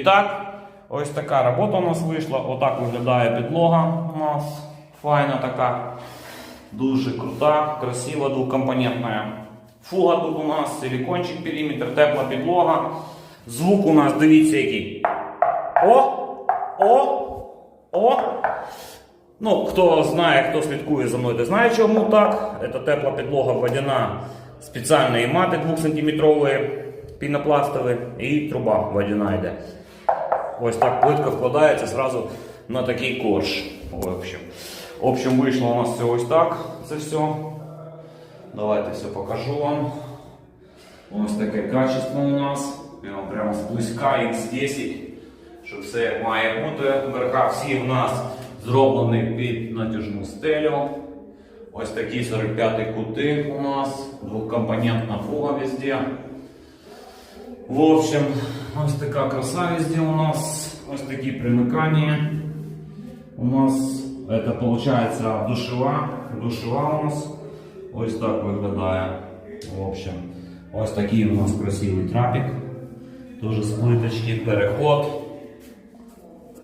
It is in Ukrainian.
І так, ось така робота у нас вийшла. Отак виглядає підлога у нас. Файна така. Дуже крута, красива, двокомпонентна. Фуга тут у нас, силикончик, периметр, тепла підлога. Звук у нас, дивіться, який. О! О! О! Ну, хто знає, хто слідкує за мною, то знає, чому так. Це тепла підлога водяна, спеціальні мати 2-сантиметрові, пінопластові і труба водяна йде. Ось так плитка вкладається зразу на такий корж. В общем, в общем вийшло у нас все ось так. Це все. Давайте все покажу вам. Ось таке качество у нас. Прямо з близька X10. Що все має бути. Верха всі у нас зроблені під натяжну стелю. Ось такі 45 кути у нас. Двохкомпонентна фуга везде. В общем, ось така краса везде у нас. Ось такі примикання. У нас это получается душева. Душева у нас ось так виглядає. В общем, ось такий у нас красивий трапик. Тоже з плиточки, переход.